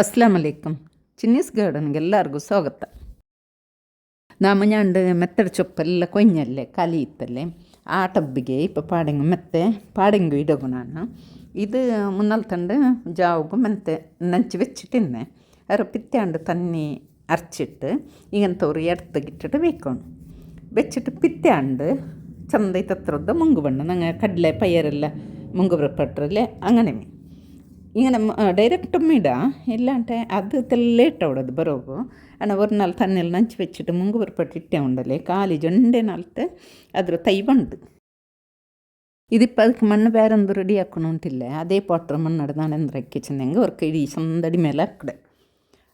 അസ്ലാം അലൈക്കും. ചിന്നീസ് ഗാർഡനിക്ക് എല്ലാവർക്കും സ്വാഗതം. നാമഞ്ഞാണ്ട് മെത്തട ചൊപ്പല്ല കൊഞ്ഞല്ലേ കലിയത്തല്ലേ ആ ടബ്ബിക്കെ ഇപ്പോൾ പാടെങ്കിൽ മെത്തെ പാടെങ്കിൽ ഇടകുണാണ്. ഇത് മുന്നാളത്തണ്ട് ജാവുക മെത്തെ നെഞ്ച് വെച്ചിട്ടിന്നെ. അത് പിറ്റാണ്ട് തന്നെ അരച്ചിട്ട് ഇങ്ങനത്തെ ഒറി അടുത്ത് കിട്ടിട്ട് വെക്കണം വെച്ചിട്ട് പിറ്റാണ്ട് ചന്തയിൽ തത്രത്തെ മുങ്കുവെണ്ണം അങ്ങനെ കടല പയറല്ല മുങ്കുപുറപ്പെട്ടല്ലേ അങ്ങനെ ಈಗ ನಮ್ಮ ಡೈರೆಕ್ಟ್ ಮಿಡ ಇಲ್ಲಾಂಟೆ ಅದು ಲೇಟ್ ಅವಡದು ಬರೋಗು ಅಣ್ಣ ಒಂದು ನಾಲ್ ತನ್ನೆಲ್ಲ ನಂಚಿ ವೆಚ್ಚಿಟ್ಟು ಮುಂಗು ಬರ್ಪಟ್ಟು ಇಟ್ಟೆ ಉಂಡಲೆ ಕಾಲಿ ಜೊಂಡೆ ನಾಲ್ತೆ ಅದ್ರ ತೈ ಬಂಡು ഇതിപ്പോൾ അത് മണ്ണ് പേരെന്ത് റെഡി ആക്കണോണ്ടില്ലേ അതേ പോട്ടർ മണ്ണെടുത്താണ് എന്തൊക്കെ ചെന്നെങ്കിൽ അവർക്ക് ഇടി സ്വന്തടി മേലെ ആക്കടെ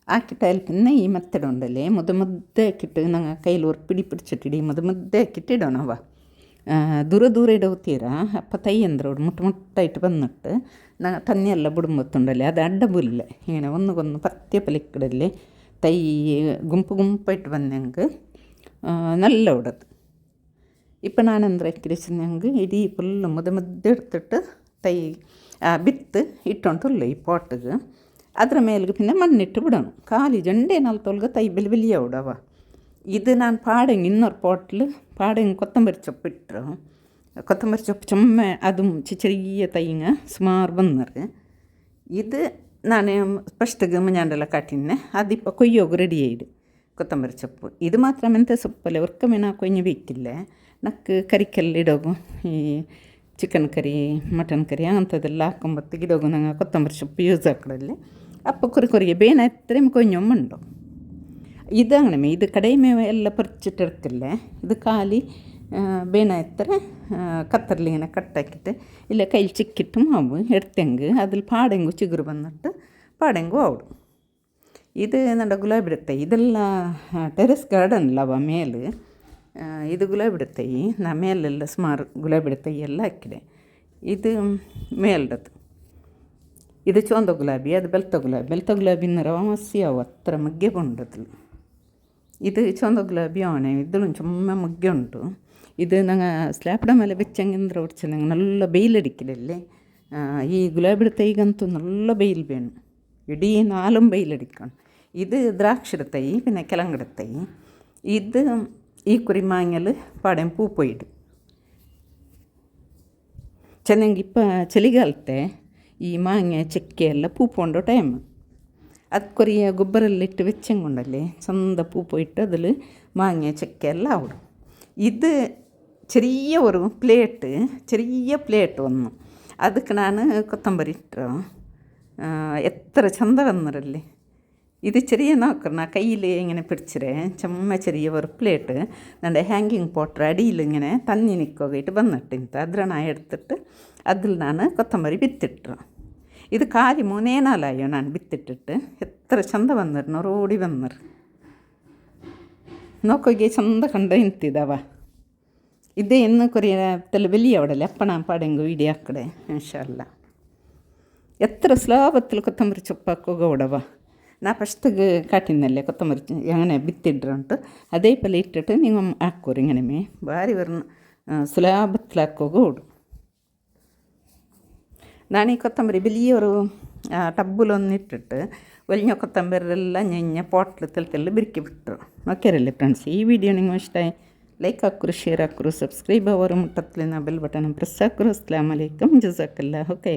ആക്കിട്ടാൽ പിന്നെ ഈ മെത്തഡുണ്ടല്ലേ മുതമുദ്ദ ആക്കിയിട്ട് ഞങ്ങൾ കയ്യിൽ ഒരു പിടി പിടിച്ചിട്ടിടി മുതമുദ്ദ ആക്കിയിട്ട് ഇടണോ വാ ദൂര ದೂರ ഇടവത്തീര അപ്പം ತೈ ಅಂದ್ರವ್ರು ಮುಟ್ಟು ಮುಟ್ಟಾയിട്ട് ಬಂದಿട്ട് തന്നെയല്ല ബുടുമ്പത്തുണ്ടല്ലേ അത് അടബുല്ലേ ഇങ്ങനെ ഒന്നുകൊന്ന് പത്തിയ പലിക്കിടല്ലേ? തൈ ഗുമ്പ് ഗുമ്പായിട്ട് വന്നെങ്കിൽ നല്ല ഉടത് ഇപ്പം നാനെന്താ ഇക്കിടിച്ചെങ്കിൽ ഇടി പുല്ല് മുത മുദ്ദ എടുത്തിട്ട് തൈ വിത്ത് ಇಟ್ಟೊಂಟುಲ್ಲ ഈ ಪಾಟ್ಗೆ ಅದರ ಮೇಲಿಗೆ ಪಿನ್ನೆ ಮಣ್ಣಿಟ್ಟು ಬಿಡೋಣ ಖಾಲಿ ಜಂಡೆ തൈ ತೈ വലിയ ഉടവാ. ಇದು ನಾನು ಪಾಡಂಗೆ ಇನ್ನೊರು ಪಾಟ್ಲು ಪಾಡಂಗೆ ಕೊತ್ತಂಬರಿ ಸೊಪ್ಪಿಟ್ರು ಕೊತ್ತಂಬರಿ ಸೊಪ್ಪು ಚೊಮ್ಮೆ ಅದು ಚಿಚರಿಯ ತೈಂಗ ಸುಮಾರು ಬಂದರು ഇത് ഞാൻ ഫസ്റ്റ്ക്ക് മുഞ്ഞാണ്ടെല്ലാം കാട്ടിന്നെ. അതിപ്പോൾ കൊയ്യോക്ക് റെഡി ആയിട്. കൊത്തമ്പരി ചൊപ്പ്. ഇത് മാത്രം എന്ത് സൊപ്പല്ലേ ഉറക്കമേ നാ കൊഞ്ഞ് വെക്കില്ലേ നക്ക് കറിക്കെല്ലാം ഇടകും ഈ ചിക്കൻ കറി മട്ടൻ കറി അങ്ങനത്തെല്ലാം ആക്കുമ്പോഴത്തേക്ക് ഇടകും ഞങ്ങൾ കൊത്തമ്പരി ചൊപ്പ് യൂസ് ആക്കണല്ലേ? അപ്പോൾ കുറി കുറിയെ ബേന എത്രയും കൊഞ്ഞൊമ്മുണ്ടോ ഇതാകണമേ ഇത് കടയുമേ ಎಲ್ಲ പറിച്ചിട്ടെടുക്കല്ലേ? ഇത് കാലി ಬೇಣ എത്ര കത്തറിൽ ಕಟ್ കട്ടാക്കിയിട്ട് ഇല്ല കയ്യിൽ ചിക്കിട്ട് ಮಾವು എടുത്തെങ്ക്. അതിൽ പാടെങ്കു ചിഗുറ് വന്നിട്ട് പാടെങ്കു ആവിടും ഇത് നമ്മുടെ ಗುಲಾಬಿ ಇದೆಲ್ಲ ಟೆರೆಸ್ ಗಾರ್ಡನ್ ಅವ ಮೇಲೆ ಇದು ಗುಲಾಬಿ ಇಡುತ್ತೆ ನಾ ಮೇಲೆಲ್ಲ ಸುಮಾರು ಗುಲಾಬಿ ಎಲ್ಲ ಹಾಕಿದೆ ಇದು ಮೇಲ್ಡದು ಇದು ಚೋಂದ ಗುಲಾಬಿ ಅದು ಬೆಲ್ತ ಗುಲಾಬಿ ಬೆಲ್ತ ಗುಲಾಬಿನ ರವ ಮಸಿ ಅವು ಮಗ್ಗೆ ಬಂಡದ್ಲು ಇದು ಚಂದ ಗುಲಾಬಿಯಾವಣೆ ಇದಳು ಚೊಮ್ಮ ಮುಗ್ಗೆ ಉಂಟು ಇದು ನಂಗೆ ಸ್ಲ್ಯಾಪ್ಡ ಮೇಲೆ ಬೆಚ್ಚಂಗಿಂದ್ರೆ ಉಡ್ಚೆ ನಂಗೆ ನಲ್ಲ ಬೇಯ್ಲಡಿಕ್ಕಲಲ್ಲಿ ഈ ഗുലാബിയുടെ തൈകത്ത് നല്ല വെയിൽ വേണം. ഇടീ നാലും വെയിലടിക്കണം. ഇത് ദ്രാക്ഷയുടെ തൈ പിന്നെ കിളങ്ങയുടെ തൈ. ഇത് ഈ കുറിമാങ്ങൽ പാടം പൂ പോയിട് ചെന്നെങ്കിൽ ഇപ്പം ചെളികാലത്തെ ഈ മാങ്ങ ചെക്കയെല്ലാം പൂ പോണ്ട ടൈം അത് കുറേ ಗೊಬ್ಬರಲ್ಲ ഇട്ട് വെച്ചും കൊണ്ടല്ലേ സ്വന്തം പൂ പോയിട്ട് അതിൽ മാങ്ങ ചക്കയെല്ലാം ആവിടും ഇത് ചെറിയ ഒരു പ്ലേറ്റ് ചെറിയ പ്ലേറ്റ് വന്നു. ಅದಕ್ಕೆ ನಾನು കൊത്തമ്പരി ಇಟ್ಟರು എത്ര ചന്ത വന്നിട്ടല്ലേ ഇത് ചെറിയ നോക്കണം കയ്യിൽ ഇങ്ങനെ പിടിച്ചരേ ചുമ്മ ചെറിയ ഒരു പ്ലേറ്റ് നമ്മുടെ ഹാങ്കിങ് പോട്ടർ അടിയിൽ ഇങ്ങനെ തന്നി നിൽക്കുകയായിട്ട് വന്നിട്ട് ഇന്നത്തെ അതിലാണ് എടുത്തിട്ട് അതിൽ ഞാൻ കൊത്തമ്പരി വിത്തിട്ടു ഇത് കാലി മൂന്നേ നാലായി ഞാൻ വിത്തിട്ടിട്ട് എത്ര ചന്ത വന്നിരുന്ന? റോഡി വന്നർ. നോക്കിയേ ചന്ത കണ്ട എന്തിതാവ ഇത് എന്ന് കുറേ തല വലിയ അവിടെ അല്ലേ എപ്പണാ പാടെങ്കിൽ വീടിയാക്കടെ മനുഷ്യല്ല എത്ര ശ്ലാപത്തിൽ കൊത്തമരി ചുപ്പാക്കുക അവിടെ വാ. ഞാൻ പശത്തേക്ക് കാട്ടിന്നല്ലേ കൊത്തമരി അങ്ങനെ വിത്തിട്ടിട്ട് അതേപോലെ ഇട്ടിട്ട് നിങ്ങൾ ആക്കൂറിങ്ങനെ ഭാര്യ പറഞ്ഞ് സ്ലാബത്തിലാക്കുക ഓടും. ನಾನು ಈ ಕೊತ್ತಂಬರಿ ಬಿಲಿಯವರು ಟಬ್ಬುಲೊಂದಿಟ್ಟಿಟ್ಟು ಒಲಿഞ്ഞ ಕೊತ್ತಂಬರಿಲ್ಲ ನೆಂಜ ಪಾಟ್ಲು ತೆಲ್ ತೆಲ್ಲ ಬಿರುಕಿ ಬಿಟ್ಟರು ಓಕೆರಲ್ಲೇ ಫ್ರೆಂಡ್ಸ್ ಈ ವಿಡಿಯೋ ನಿಮ್ಗೆ ಇಷ್ಟ ಲೈಕ್ ಹಾಕ್ರು ಶೇರ್ ಹಾಕ್ರು ಸಬ್ಸ್ಕ್ರೈಬ್ ಅವರು ಮುಟ್ಟತ್ಲಿನ ಬೆಲ್ ಬಟನ್ ಪ್ರೆಸ್ ಹಾಕ್ರು ಅಸ್ಲಾಮ್ ಅಲೈಕಮ್ ಜಜಾಕಲ್ಲ ಓಕೆ